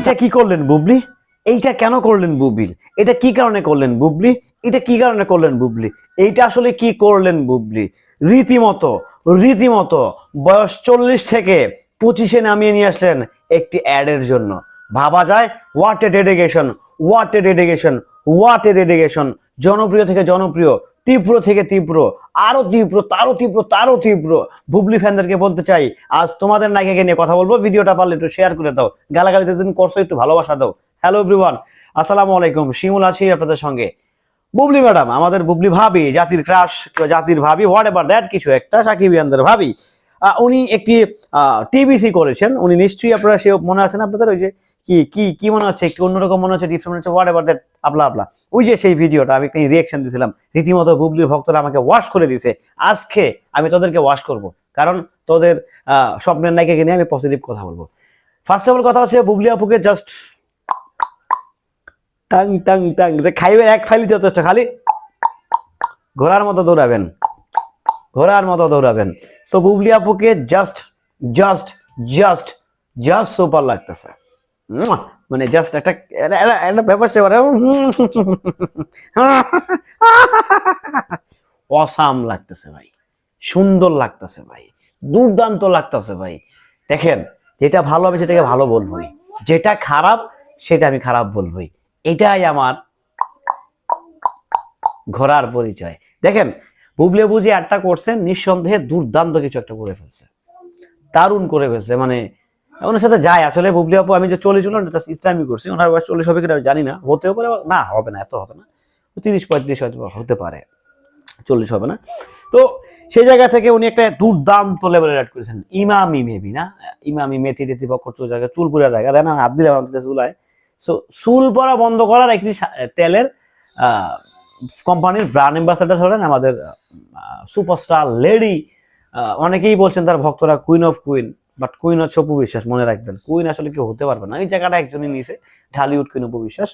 এইটা কি করলেন বুবলি? এইটা কেন করলেন বুবলি? এটা কি কারণে করলেন বুবলি? এটা কি কারণে করলেন বুবলি? এইটা আসলে কি করলেন বুবলি? রীতিমতো রীতিমতো বয়স চল্লিশ থেকে পঁচিশে নামিয়ে নিয়ে আসলেন একটি অ্যাডের জন্য। ভাবা যায় what a dedication what a dedication what a dedication জনপ্রিয় থেকে জনপ্রিয়, তীব্র থেকে তীব্র, আরও তীব্র, তারও তীব্র তারও তীব্র। বুবলি ফ্যানদেরকে বলতে চাই, আজ তোমাদের নায়িকাকে নিয়ে কথা বলব। ভিডিওটা পারলে একটু শেয়ার করে দাও। গালাগালিতে দিন করছ, একটু ভালোবাসা দাও। হ্যালো এভরিওয়ান আসসালামু আলাইকুম। শিমুল আছি আপনাদের সঙ্গে। বুবলি ম্যাডাম, আমাদের বুবলি ভাবি, জাতির ক্রাশ জাতির ভাবি হোয়াট এভার দ্যাট কিছু একটা, সাকিব ইয়ানদের ভাবি। উনি একটি টিবিসি করেছেন। উনি নিশ্চয়ই আপনারা সে মনে আছেন আপনাদের? ওই যে কি কি কি মনে হচ্ছে? একটু অন্যরকম মনে হচ্ছে ডিফারেন্ট হচ্ছে হোয়াট এভার দ্যাট আপলা আপলা। ওই যে সেই ভিডিওটা, আমি রিয়েকশন দিয়েছিলাম রীতিমতো বুবলির ভক্তরা আমাকে ওয়াশ করে দিয়েছে। আজকে আমি তোদেরকে ওয়াশ করব। কারণ তোদের স্বপ্নের নায়িকাকে নিয়ে আমি পজিটিভ কথা বলব। ফার্স্ট অফ অল কথা হচ্ছে, বুবলি আপুকে জাস্ট টাং টাং টাং। যে খাইবেন, এক ফাইলি যথেষ্ট। খালি ঘোড়ার মতো দৌড়াবেন। ঘোড়ার মতো দৌড়াবেন। সো বুবলি আপুকে just just just just super লাগতেছে। মানে জাস্ট একটা, একটা- ব্যাপার স্যাপার অসাম লাগতেছে ভাই। সুন্দর লাগতেছে ভাই। দুর্দান্ত লাগতেছে ভাই। দেখেন, যেটা ভালো হবে সেটাকে ভালো বলবোই। যেটা খারাপ, সেটা আমি খারাপ বলবোই। এটাই আমার ঘোড়ার পরিচয়। দেখেন বুবলে বুঝে একটা করছেন নিঃসন্দেহে দুর্দান্ত কিছু একটা করে ফেলছে। দারুণ করে ফেলছে মানে ওনার সাথে যায়। আসলে বুবলি আপু, আমি যে চল্লিশ হলাম জাস্ট ইসলামী করছি। ওনার বয়স চল্লিশ হবে কিনা জানি না। হতেও পারে না, হবে না, এত হবে না। তিরিশ, পঁয়ত্রিশ হয়তো হতে পারে। চল্লিশ হবে না। তো সেই জায়গা থেকে উনি একটা দুর্দান্ত লেভেলের অ্যাড করেছেন। ইমামি মেবি, না? ইমামি মেথি টেথি বকর চুল জায়গা, চুল পুরা জায়গা দেয় না, হাত দিলে চুলায়। সো চুল পরা বন্ধ করার একটি তেলের কোম্পানির ব্র্যান্ড অ্যাম্বাসাডার হলেন আমাদের সুপারস্টার লেডি অনেকেই বলছেন তার ভক্তরা queen of queen but queen হচ্ছে অপু বিশ্বাস মনে রাখবেন। কুইন আসলে কেউ হতে পারবে না। এই জায়গাটা একজনই নিছে, ঢালিউড কুইন অপু বিশ্বাস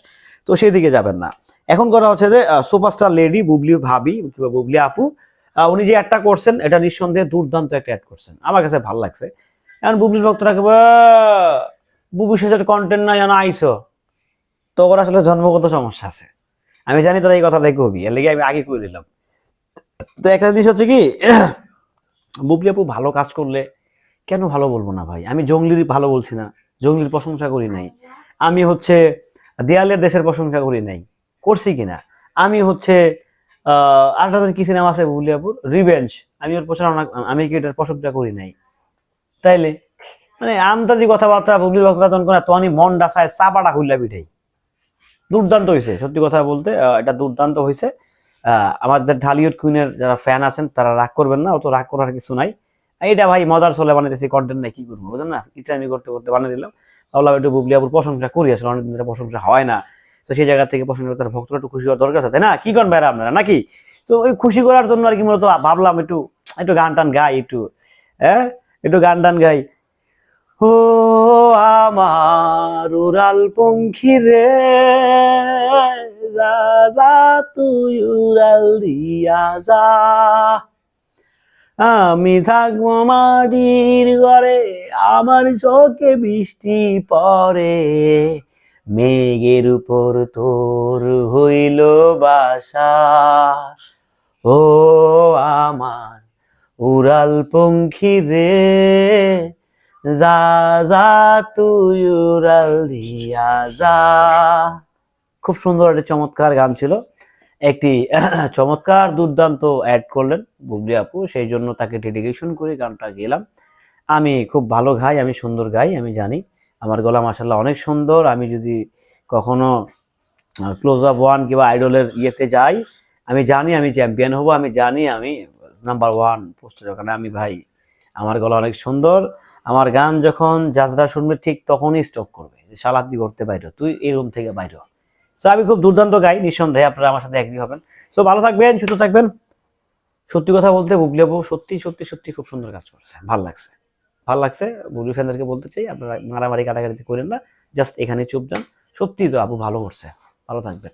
তো সেই দিকে যাবেন না। এখন কথা হচ্ছে যে সুপারস্টার লেডি বুবলি ভাবি, কিংবা বুবলি আপু উনি যে অ্যাডটা করছেন, এটা নিঃসন্দেহে দুর্দান্ত একটা অ্যাড করছেন। আমার কাছে ভালো লাগছে। এখন বুবলির ভক্তরা কেবল বুবু শেষের কন্টেন্ট নাই জানা আইসো তো ওর আসলে জন্মগত সমস্যা আছে। আমি জানি তোরা এই কথাটাই কবি, এর লেগে আমি আগে কই দিলাম তো একটা জিনিস হচ্ছে কি, বুবলি আপু ভালো কাজ করলে কেন ভালো বলব না ভাই? আমি জঙ্গলির ভালো বলছি না, জঙ্গলির প্রশংসা করি নাই। আমি হচ্ছে দেয়ালের দেশের প্রশংসা করি নাই, করছি কিনা আমি হচ্ছে, আহ কি সিনেমা আছে বুবলি আপুর? রিভেঞ্জ আমি ওর প্রচারণা, আমি কি এটার প্রশংসা করি নাই? তাইলে মানে আমতাজি কথাবার্তা বুবলির ভক্তরা তখন করে তখনই মন ডাসায় চাপাটা খুললা পিঠাই দুর্দান্ত হয়েছে সত্যি কথা বলতে এটা দুর্দান্ত হয়েছে আমাদের ঢালিউড কুইনের যারা ফ্যান আছেন, তারা রাগ করবেন না, অত রাগ করার কিছু নাই। এটা ভাই, মজার চলে বানাইতেছি কন্টেন্ট নাই কি করব, বুঝলেন না? ইসলামি করতে করতে বানিয়ে দিলাম। ভাবলাম একটু বুবলি আবুর প্রশংসা করি, আসলে অনেকদিন ধরে প্রশংসা হয় না। তো সেই জায়গা থেকে প্রশংসা তার ভক্তরা একটু খুশি হওয়ার দরকার আছে না? কি করেন ভাইরা আপনারা, নাকি? তো ওই খুশি করার জন্য আর কি মূলত ভাবলাম একটু একটু গান টান গাই, একটু হ্যাঁ? একটু গান টান গাই। ও আমার উড়াল পঙ্খী রে, যা যা, তুই উড়াল দিয়া যা। আমি থাকব মাটির ঘরে, আমার চোখে বৃষ্টি পড়ে। মেঘের উপর তোর হইল বাসা। ও আমার উড়াল পঙ্খী রে যা যা, তুই উড়াল যা। খুব সুন্দর একটা চমৎকার গান ছিল। একটি চমৎকার দুর্দান্ত অ্যাড করলেন বুবলি আপু, সেই জন্য তাকে ডেডিকেশন করে গানটা গেলাম। আমি খুব ভালো গাই, আমি সুন্দর গাই, আমি জানি। আমার গলা মাসাল্লাহ অনেক সুন্দর। আমি যদি কখনো ক্লোজ আপ ওয়ান কিংবা আইডলের ইয়েতে যাই, আমি জানি আমি চ্যাম্পিয়ন হব, আমি জানি আমি নাম্বার ওয়ান পোস্টের ওখানে। আমি ভাই, আমার গলা অনেক সুন্দর। আমার গান যখন জাজরা শুনবে ঠিক তখনই স্টক করবে যে সালাদি করতে বাইরে তুই এই রুম থেকে বাইরে সো আমি খুব দুর্দান্ত গাই, নিঃসন্দেহে আপনারা আমার সাথে একই হবেন। সো ভালো থাকবেন, সুস্থ থাকবেন। সত্যি কথা বলতে, বুবলি আপু সত্যি সত্যি সত্যি খুব সুন্দর কাজ করছে, ভালো লাগছে। ভালো লাগছে, বুবলি ফ্যানদেরকে বলতে চাই, আপনারা মারামারি কাটাকাটিতে করেন না জাস্ট এখানে চুপ যান। সত্যি তো আপু ভালো করছে, ভালো থাকবেন।